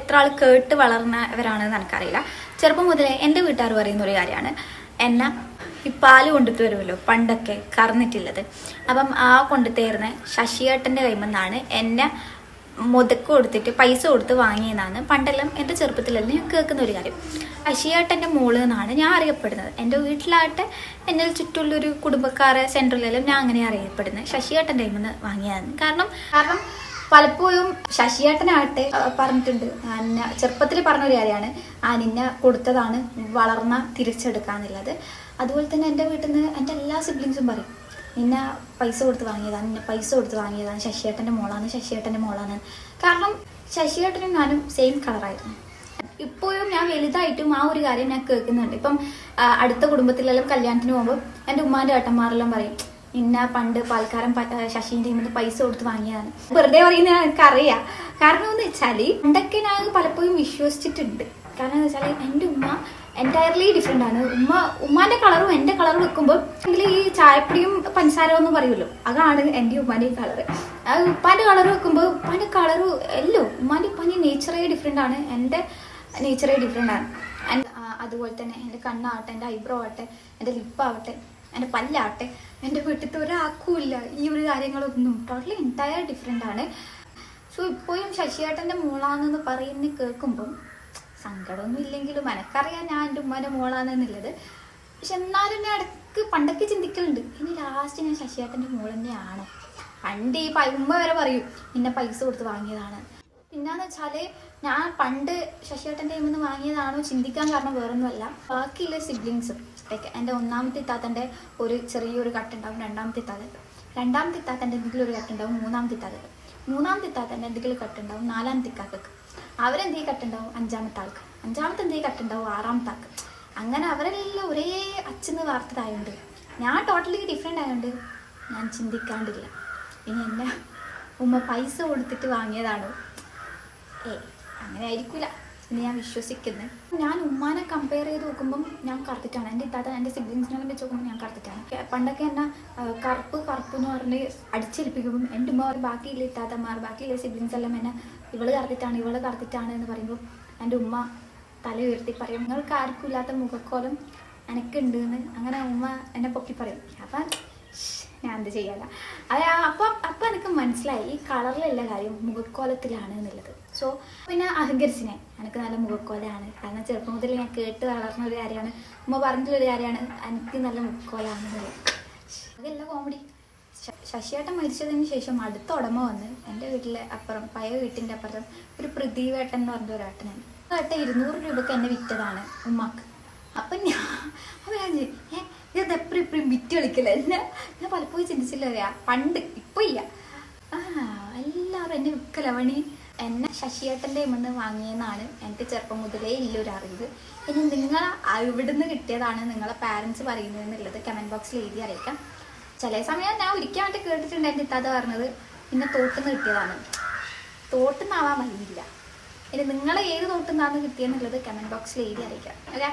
എത്ര ആൾ കേട്ട് വളർന്നവരാണെന്ന് എനിക്കറിയില്ല. ചെറുപ്പം മുതലേ എന്റെ വീട്ടുകാർ പറയുന്ന ഒരു കാര്യമാണ്. എന്ന ഈ പാൽ കൊണ്ടുത്ത് വരുമല്ലോ പണ്ടൊക്കെ കറന്നിട്ടുള്ളത് അപ്പം ആ കൊണ്ടുത്തേർന്ന് ശശിയേട്ടന്റെ കൈമെന്നാണ് എന്നെ മുതക്ക് കൊടുത്തിട്ട് പൈസ കൊടുത്ത് വാങ്ങിയതാണ്. പണ്ടെല്ലാം എന്റെ ചെറുപ്പത്തിലെല്ലാം ഞാൻ കേൾക്കുന്ന ഒരു കാര്യം. ശശിയേട്ടന്റെ മോൾ എന്നാണ് ഞാൻ അറിയപ്പെടുന്നത്. എന്റെ വീട്ടിലാകട്ടെ എന്റെ ചുറ്റുള്ളൊരു കുടുംബക്കാരെ സെന്ററിലെല്ലാം ഞാൻ അങ്ങനെ അറിയപ്പെടുന്നത്. ശശിയേട്ടന്റെ നിന്ന് വാങ്ങിയതാണ്. കാരണം കാരണം പലപ്പോഴും ശശിയേട്ടനാകട്ടെ പറഞ്ഞിട്ടുണ്ട്. അന്ന ചെറുപ്പത്തിൽ പറഞ്ഞൊരു കാര്യമാണ്. ആ കൊടുത്തതാണ് വളർന്ന തിരിച്ചെടുക്കാന്നുള്ളത്. അതുപോലെ തന്നെ എന്റെ വീട്ടിൽ നിന്ന് എന്റെ എല്ലാ സിബ്ലിങ്സും പറയും നിന്നെ പൈസ കൊടുത്ത് വാങ്ങിയതാണ് നിന്നെ പൈസ കൊടുത്ത് വാങ്ങിയതാണ് ശശിയേട്ടന്റെ മോളാണ് ശശിയേട്ടന്റെ മോളാണ്. കാരണം ശശിയേട്ടനും ഞാനും സെയിം കളറായിരുന്നു ഇപ്പോഴും ഞാൻ വലുതായിട്ടും ആ ഒരു കാര്യം ഞാൻ കേൾക്കുന്നുണ്ട്. ഇപ്പം അടുത്ത കുടുംബത്തിലെല്ലാം കല്യാണത്തിന് പോകുമ്പോൾ എന്റെ ഉമ്മാന്റെ ഏട്ടന്മാരെല്ലാം പറയും ഇന്ന പണ്ട് പാൽക്കാരൻ ശശീന്റെ നിന്ന് പൈസ കൊടുത്ത് വാങ്ങിയതാണ്. വെറുതെ പറയുന്നത് എനിക്കറിയാം. കാരണം എന്ന് വെച്ചാൽ പണ്ടൊക്കെ ഞാൻ പലപ്പോഴും വിശ്വസിച്ചിട്ടുണ്ട്. കാരണം എന്ന് വെച്ചാൽ എന്റെ ഉമ്മ എന്റയർലി ഡിഫറെന്റ് ആണ്. ഉമ്മ ഉമ്മാന്റെ കളറും എന്റെ കളറും വെക്കുമ്പോൾ ഈ ചായപ്പൊടിയും പഞ്ചസാരവും എന്ന് പറയുമല്ലോ. അതാണ് എന്റെ ഉമ്മാന്റെ കളറ് അത് ഉപ്പാന്റെ കളർ വെക്കുമ്പോൾ ഉപ്പാന്റെ കളറ് എല്ലോ. ഉമ്മാന്റെ ഉപ്പാന്റെ നേച്ചറേ ഡിഫറെന്റ് ആണ്. എന്റെ നേച്ചറേ ഡിഫറെന്റ് ആണ്. അതുപോലെ തന്നെ എന്റെ കണ്ണാവട്ടെ എന്റെ ഐബ്രോ ആവട്ടെ എന്റെ ലിപ്പാവട്ടെ എന്റെ പല്ലാട്ടെ. എന്റെ വീട്ടിലത്തെ ഒരാൾക്കുമില്ല ഈ ഒരു കാര്യങ്ങളൊന്നും. ടോട്ടലി എന്റയർ ഡിഫറെന്റ് ആണ്. സോ ഇപ്പോഴും ശശിയേട്ടന്റെ മോളാണെന്ന് പറയുന്നത് കേൾക്കുമ്പം സങ്കടമൊന്നും ഇല്ലെങ്കിലും എനക്കറിയാം ഞാൻ എന്റെ ഉമ്മാന്റെ മോളാണെന്നുള്ളത്. പക്ഷെ എന്നാലും ഞാൻ ഇടയ്ക്ക് പണ്ടൊക്കെ ചിന്തിക്കലുണ്ട്. ഇനി ലാസ്റ്റ് ഞാൻ ശശിയേട്ടന്റെ മോൾ തന്നെയാണ്. പണ്ട് ഈ ഉമ്മ വരെ പറയും നിന്നെ പൈസ കൊടുത്ത് വാങ്ങിയതാണ്. പിന്നെന്ന് വെച്ചാൽ ഞാൻ പണ്ട് ശശിയേട്ടന്റെ കയ്യിൽ നിന്ന് വാങ്ങിയതാണോ ചിന്തിക്കാൻ കാരണം വേറൊന്നുമല്ല. ബാക്കിയുള്ള സിബ്ലിങ്സും ലൈക്ക്. എന്റെ ഒന്നാമത്തെ ഇത്താത്തന്റെ ഒരു ചെറിയൊരു കട്ടുണ്ടാവും രണ്ടാമത്തെ ഇത്താത്ത രണ്ടാമത്തെ ഇത്താത്തന്റെ എന്തെങ്കിലും ഒരു കട്ടുണ്ടാവും മൂന്നാമത്തെ ഇത്താത്തക്ക് മൂന്നാമത്തെ താത്തന്റെ എന്തെങ്കിലും കട്ടുണ്ടാവും നാലാമത്തെ ഇക്കാക്കക്ക് അവരെന്തെങ്കിലും കട്ടുണ്ടാവും? അഞ്ചാമത്തെ ആൾക്ക്. അഞ്ചാമത്തെ എന്തെങ്കിലും കട്ടുണ്ടാവും? ആറാമത്തെ ആൾക്ക്. അങ്ങനെ അവരെല്ലാം ഒരേ അച്ഛന്ന് വാർത്തതായതുകൊണ്ട് ഞാൻ ടോട്ടലി ഡിഫറെന്റ് ആയതുകൊണ്ട് ഞാൻ ചിന്തിക്കാണ്ടില്ല. ഇനി എന്നെ ഉമ്മ പൈസ കൊടുത്തിട്ട് വാങ്ങിയതാണോ? ഏ അങ്ങനെ ആയിരിക്കില്ല എന്ന് ഞാൻ വിശ്വസിക്കുന്നത് ഞാൻ ഉമ്മാനെ കമ്പയർ ചെയ്ത് നോക്കുമ്പം ഞാൻ കറുത്തിട്ടാണ്. എന്റെ ഇത്താത്ത എന്റെ സിബ്ലിങ്സിനെല്ലാം വെച്ച് നോക്കുമ്പോൾ ഞാൻ കറുത്തിട്ടാണ്. പണ്ടൊക്കെ എന്നെ കറുപ്പ് കറുപ്പ് എന്ന് പറഞ്ഞ് അടിച്ചേൽപ്പിക്കുമ്പം എന്റെ ഉമ്മ ബാക്കിയില്ല ഇത്താത്തമാർ ബാക്കിയുള്ള സിബ്ലിങ്സ് എല്ലാം എന്നെ ഇവൾ കറുത്തിട്ടാണ് ഇവൾ കറുത്തിട്ടാണ് എന്ന് പറയുമ്പോൾ എന്റെ ഉമ്മ തല ഉയർത്തി പറയും നിങ്ങൾക്ക് ആർക്കും ഇല്ലാത്ത മുഖക്കോലം എനിക്കുണ്ട് എന്ന് അങ്ങനെ ഉമ്മ എന്നെ പൊക്കി പറയും. അപ്പം ഞാൻ എന്ത് ചെയ്യാല അത് അപ്പം അപ്പം എനിക്ക് മനസ്സിലായി ഈ കളറിലല്ല കാര്യം മുഖക്കോലത്തിലാണ് എന്നുള്ളത്. സോ പിന്നെ അഹങ്കരിച്ചിനെ. എനിക്ക് നല്ല മുഖക്കോലാണ്. കാരണം ചെറുപ്പം മുതൽ ഞാൻ കേട്ട് വളർന്ന ഒരു കാര്യമാണ്. ഉമ്മ പറഞ്ഞിട്ടുള്ളൊരു കാര്യമാണ്. എനിക്ക് നല്ല മുഖക്കോലാണെന്നുള്ളത് അതല്ല കോമഡി ശശിയേട്ടൻ മരിച്ചതിന് ശേഷം അടുത്ത ഉടമ വന്ന് എന്റെ വീട്ടിലെ അപ്പുറം പഴയ വീട്ടിന്റെ അപ്പുറം ഒരു പ്രദീപേട്ടൻ എന്ന് പറഞ്ഞ ഒരാട്ടനാണ് ആ ഏട്ടൻ ഇരുന്നൂറ് രൂപക്ക് എന്നെ വിറ്റതാണ് ഉമ്മക്ക്. അപ്പം ഞാൻ അപ്പം ഞാൻ ഇത് എപ്പോഴും ഇപ്പോഴും വിറ്റ് കളിക്കില്ല? എന്നെ ഞാൻ പലപ്പോഴും ചിന്തിച്ചില്ല പണ്ട് ഇപ്പം ഇല്ല. ആ എല്ലാവരും എന്നെ വിൽക്കലവണി എന്നെ ശശിയേട്ടന്റെ നിന്ന് വാങ്ങിയെന്നാണ് എനിക്ക് ചെറുപ്പം മുതലേ ഇല്ലൊരു അറിവ്. ഇനി നിങ്ങൾ ഇവിടുന്ന് കിട്ടിയതാണ് നിങ്ങളെ പാരൻസ് പറയുന്നത് എന്നുള്ളത് കമന്റ് ബോക്സിൽ എഴുതി അറിയിക്കാം. ചില സമയം ഞാൻ ഒരിക്കലായിട്ട് കേട്ടിട്ടുണ്ട് എന്റെ ഇത്താത്ത പറഞ്ഞത്. പിന്നെ തോട്ടുനിന്ന് കിട്ടിയതാണ്. തോട്ടുന്നാവാൻ വഴിയില്ല. ഇനി നിങ്ങളെ ഏത് തോട്ടുന്നാന്ന് കിട്ടിയെന്നുള്ളത് കമന്റ് ബോക്സിൽ എഴുതി അറിയിക്കാം. ഓക്കെ